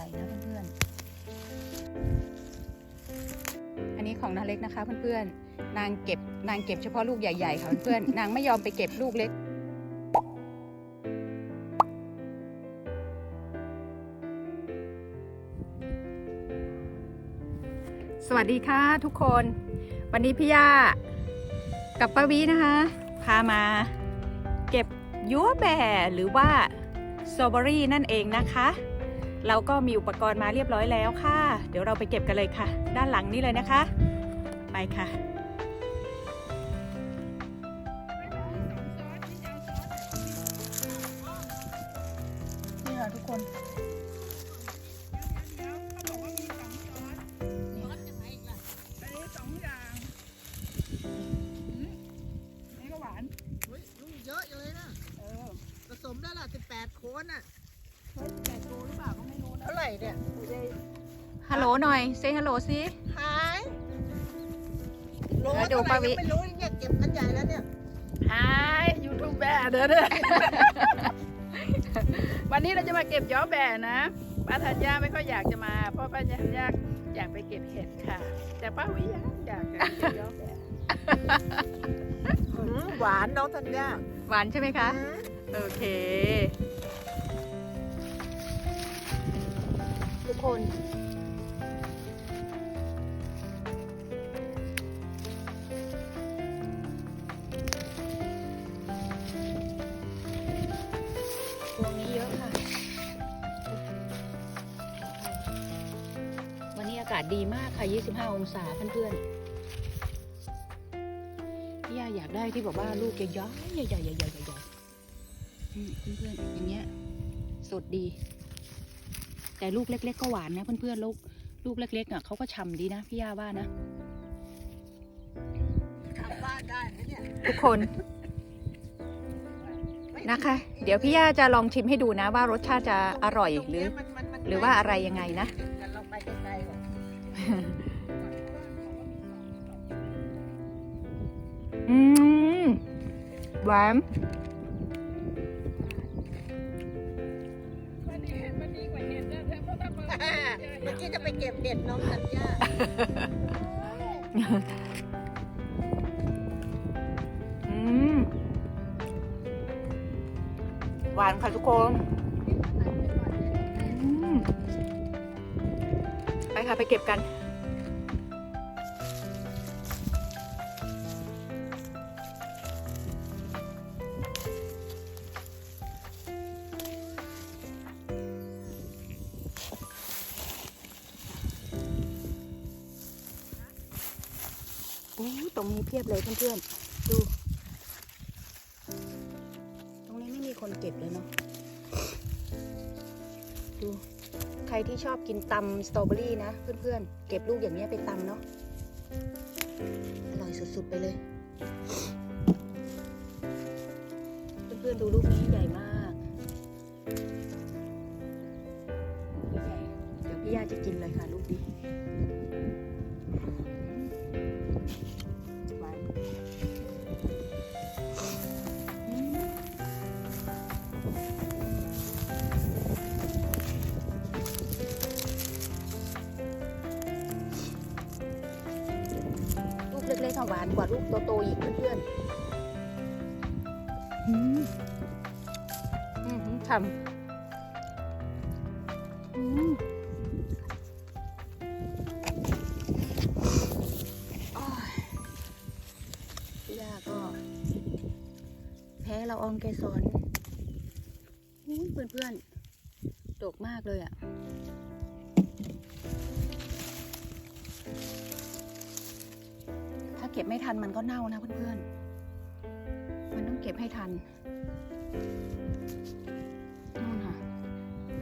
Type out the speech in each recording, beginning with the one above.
ญ่นะเพื่อนๆ อันนี้ของนาเล็กนะคะเพื่อนๆ นางเก็บนางเก็บเฉพาะลูกใหญ่ๆค่ะเพื่อนๆ นางไม่ยอมไปเก็บลูกเล็กสวัสดีค่ะทุกคน วันนี้พี่ย่ากับป้าวีนะคะ พามาเก็บยัวแบหรือว่าสตรอเบอรี่นั่นเองนะคะ เราก็มีอุปกรณ์มาเรียบร้อยแล้วค่ะ เดี๋ยวเราไปเก็บกันเลยค่ะ ด้านหลังนี้เลยนะคะ ไปค่ะ นี่ค่ะทุกคนเฮ้ยลูกเยอะเลยนะผสมได้ละสิบแปดโคนอะเท่าไหร่เนี่ยฮัลโหลหน่อยเซฮัลโหลสิหายโลแล้วดูเท่าไหร่ป้าวิยังไม่รู้เนี่ยเก็บกันใหญ่แล้วเนี่ยฮายยูทูบแบร์เด้อเด้อ วันนี้เราจะมาเก็บย้อแบร์นะ ป้าธัญญาไม่ค่อยอยากจะมา เพราะป้าธัญญาอยากไปเก็บเห็ดค่ะ แต่ป้าวิยังอยากจะเก็บย้อแบร์หืมหวานน้องธัญญาหวานใช่ไหมคะหืมโอเค คนพวนี้เยอะค่ะ วันนี้อากาศดีมากค่ะ 25 องศาเพื่อนๆพี่ย่าอยากได้ที่แบบว่าลูกใหญ่ๆใหญ่ๆใหญ่ๆใหญ่ๆใหญ่ๆอืมเพื่อนๆอย่างเงี้ย สดดี แต่ลูกเล็ก ๆ ก็หวานนะเพื่อนๆลูกลูกเล็กๆอะเขาก็ฉ่ำดีนะพี่ย่าว่านะกลับบ้านได้ไหมเนี่ยทุกคนนะคะ เดี๋ยวพี่ย่าจะลองชิมให้ดูนะว่ารสชาติจะอร่อยหรือตงเนี้มันมันมันหรือว่าอะไรยังไงนะแต่เราไปไกลๆก่อนอืมหวานวัน กี้จะไปเก็บเห็ดน้องธัญญาอืมหวานค่ะทุกคนอืมไปค่ะ ไปเก็บกัน อ้ตรงนี้เพียบเลยเพื่อนๆ ดู ตรงนี้ไม่มีคนเก็บเลยเนาะ ดู ใครที่ชอบกินตำสตรอเบอรี่นะเพื่อนๆ เก็บลูกอย่างนี้ไปตำเนาะ อร่อยสุดๆไปเลย เพื่อนๆ ดูลูกนี้ใหญ่มากใหญ่เดี๋ยวพี่ย่าจะกินเลยค่ะลูกดี ลูกเล็กๆอะหวานกว่าลูกโตๆอีกเพื่อนๆอืมอืมฉ่ำอืมโอ้ยพี่ยาก็ แพ้ละอองเกสรอุ๊ยเพื่อนๆดกมากเลยอะ่ เก็บไม่ทันมันก็เน่านะเพื่อนๆ มันต้องเก็บให้ทันนู่นค่ะ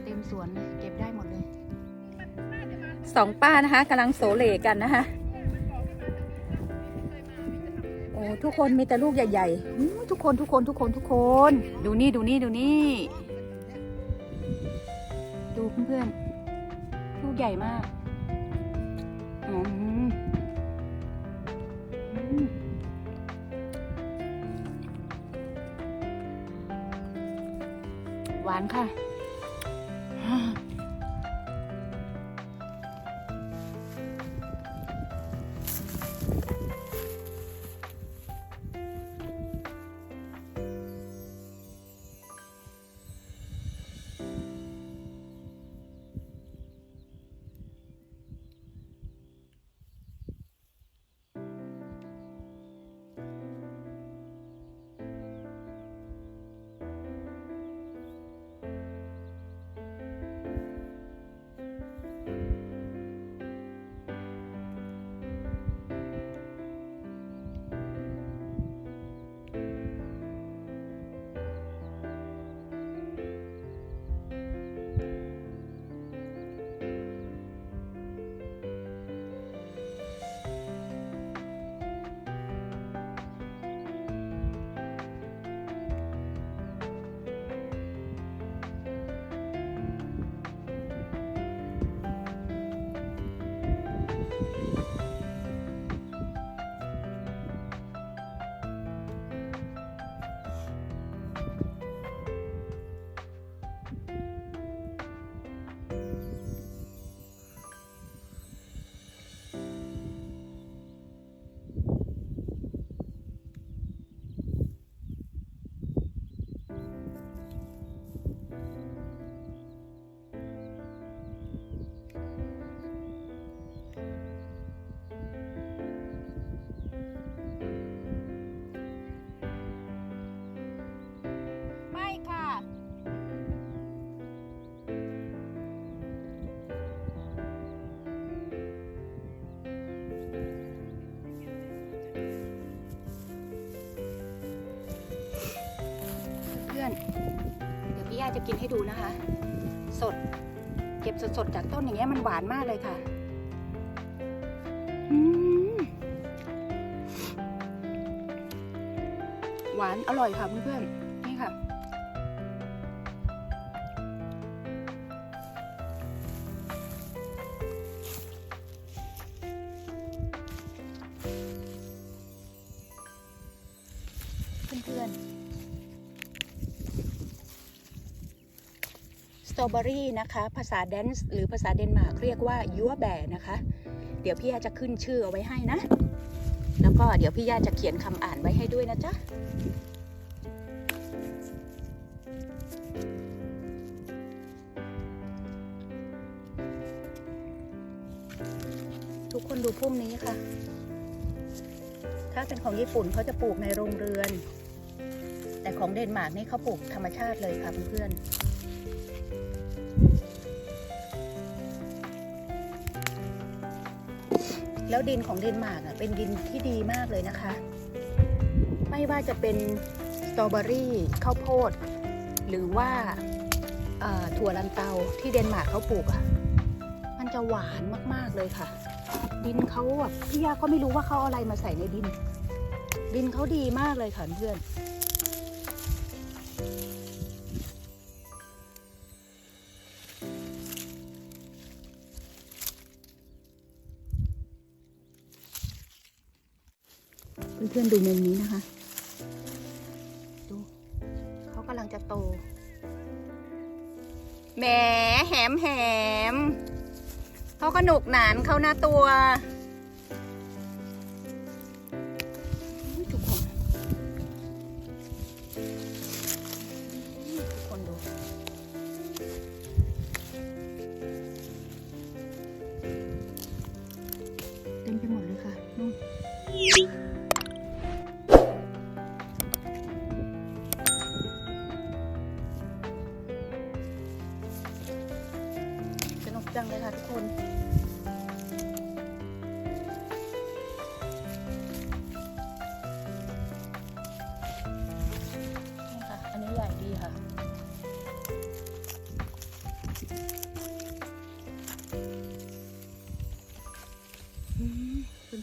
เต็มสวนเลยเก็บได้หมดเลย สองป้านะคะกำลังโสเลกันนะคะ โอ้ทุกคนมีแต่ลูกใหญ่ๆ ทุกคนทุกคนทุกคนทุกคน ดูนี่ดูนี่ดูนี่ ดูเพื่อนๆ ลูกใหญ่มาก หวานค่ะ ยวพี่ย่าจะกินให้ดูนะคะ สด เก็บสดๆจากต้นอย่างเงี้ยมันหวานมากเลยค่ะหวานอร่อยค่ะเพื่อนๆ สตรอเบอรี่นะคะ ภาษาแดนซ์หรือภาษาเดนมาร์กเรียกว่ายัวแบนะคะ เดี๋ยวพี่ยาจะขึ้นชื่อเอาไว้ให้นะ แล้วก็เดี๋ยวพี่ยาจะเขียนคำอ่านไว้ให้ด้วยนะจ๊ะทุกคนดูพุ่มนี้ค่ะ ถ้าเป็นของญี่ปุ่นเขาจะปลูกในโรงเรือน แต่ของเดนมาร์กนี่เขาปลูกธรรมชาติเลยค่ะเพื่อนๆ แล้วดินของเดนมาร์กอะเป็นดินที่ดีมากเลยนะคะ ไม่ว่าจะเป็นสตรอเบอรี่ข้าวโพด หรือว่าถั่วลันเตาที่เดนมาร์กเขาปลูกอะมันจะหวานมากๆเลยค่ะ ดินเขาแบบพี่ยาก็ไม่รู้ว่าเขาเอาอะไรมาใส่ในดิน ดินเขาดีมากเลยค่ะเพื่อน เพื่อนๆดูมุมนี้นะคะ ดูเขากำลังจะโตแหมแหมแหมเขาก็หนุกหนานเขาหน้าตัว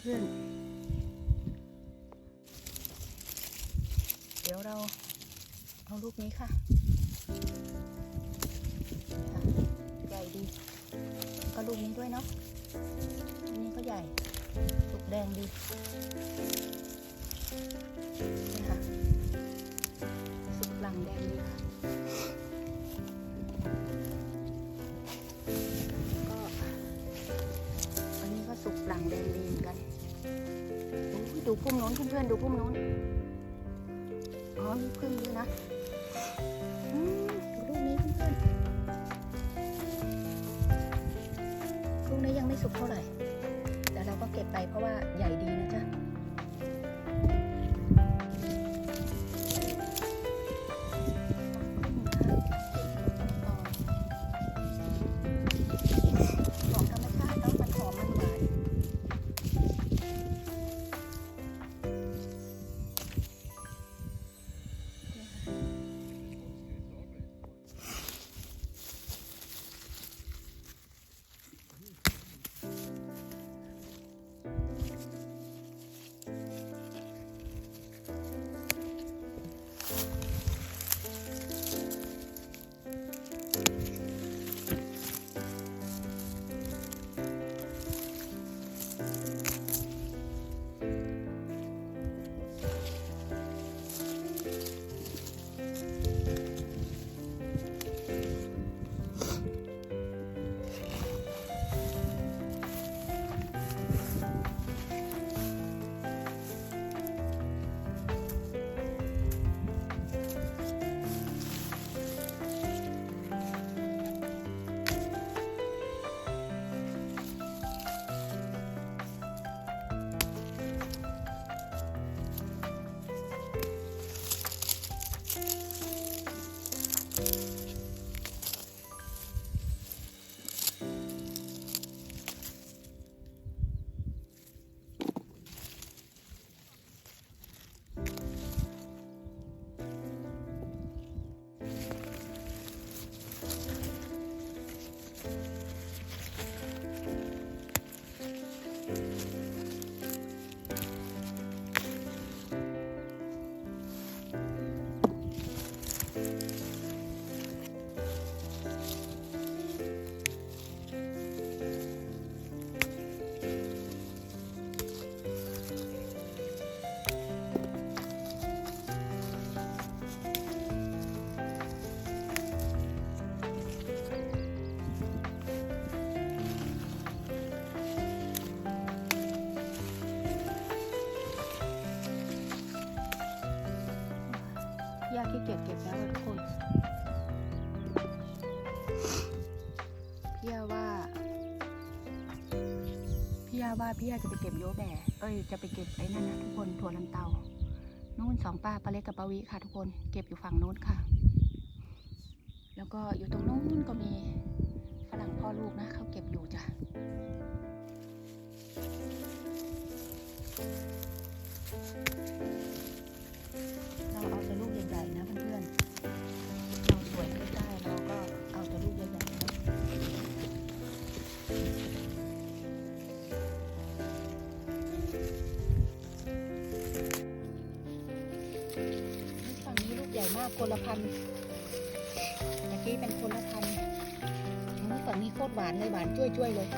พื่อนๆ เดี๋ยวเราเอาลูกนี้ค่ะใหญ่ดีก็ลูกนี้ด้วยเนาะอันนี้ก็ใหญ่สุกแดงดี พุ่มนู้นเพื่อนๆดูพุ่มนู้น อ๋อมีพึ่งด้วยนะ ว่าพี่ยาจะไปเก็บโยแบ่เอ้ยจะไปเก็บไอ้นั่นนะทุกคนถั่วลันเตานู่นสองป้าปลาเล็กกับปาวิค่ะทุกคนเก็บอยู่ฝั่งนู้นค่ะ แล้วก็อยู่ตรงนู้นก็มีฝรั่งพ่อลูกนะเขาเก็บอยู่จ้ะ คนละพันตะกี้เป็นคนละพันอุ๊ยฝั่งนี้โคตรหวานเลยหวานช่วยๆเลย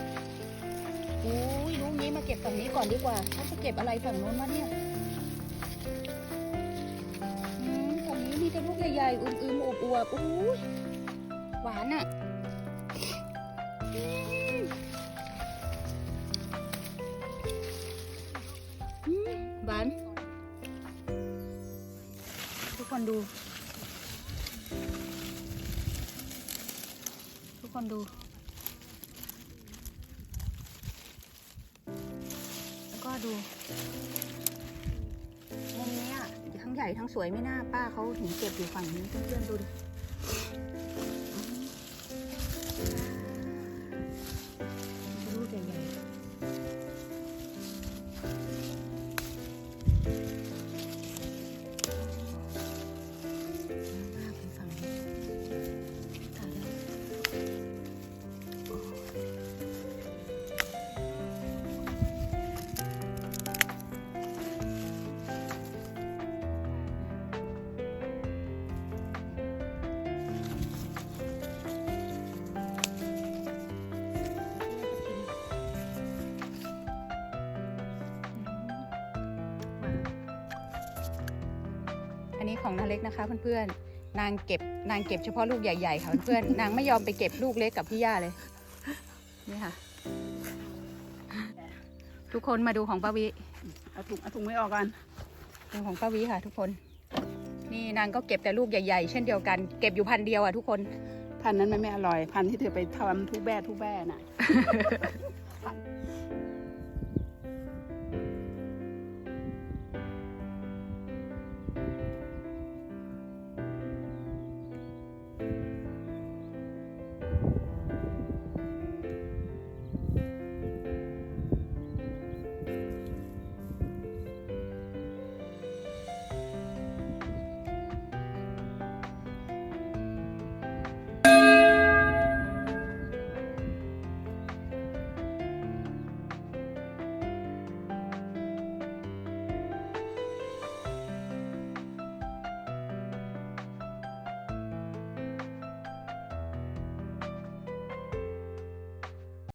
อุ้ยลูกนี้มาเก็บฝั่งนี้ก่อนดีกว่าถ้าจะเก็บอะไรฝั่งโน้นวะเนี่ยฝั่งนี้มีแต่ลูกใหญ่ๆ อึมๆอวบๆอุ้ยหวานอะ ดูมุมนี้อะทั้งใหญ่ทั้งสวยไม่น่าป้าเขาเห็นเก็บอยู่ฝั่งนี้เพื่อนๆดูดิ ของนาเล็กนะคะเพื่อนๆนางเก็บนางเก็บเฉพาะลูกใหญ่ๆค่ะเพื่อนๆนางไม่ยอมไปเก็บลูกเล็กกับพี่ย่าเลยนี่ค่ะ ทุกคนมาดูของป้าวิเอาถุงเอาถุงไม่ออกก่อนดูของป้าวิค่ะ ทุกคน นี่นางก็เก็บแต่ลูกใหญ่ๆ เช่นเดียวกัน เก็บอยู่พันเดียวอะทุกคน พันธุ์นั้นมันไม่อร่อย พันธุ์ที่เธอไปทำทุกแบ่ทุกแบ่น่ะ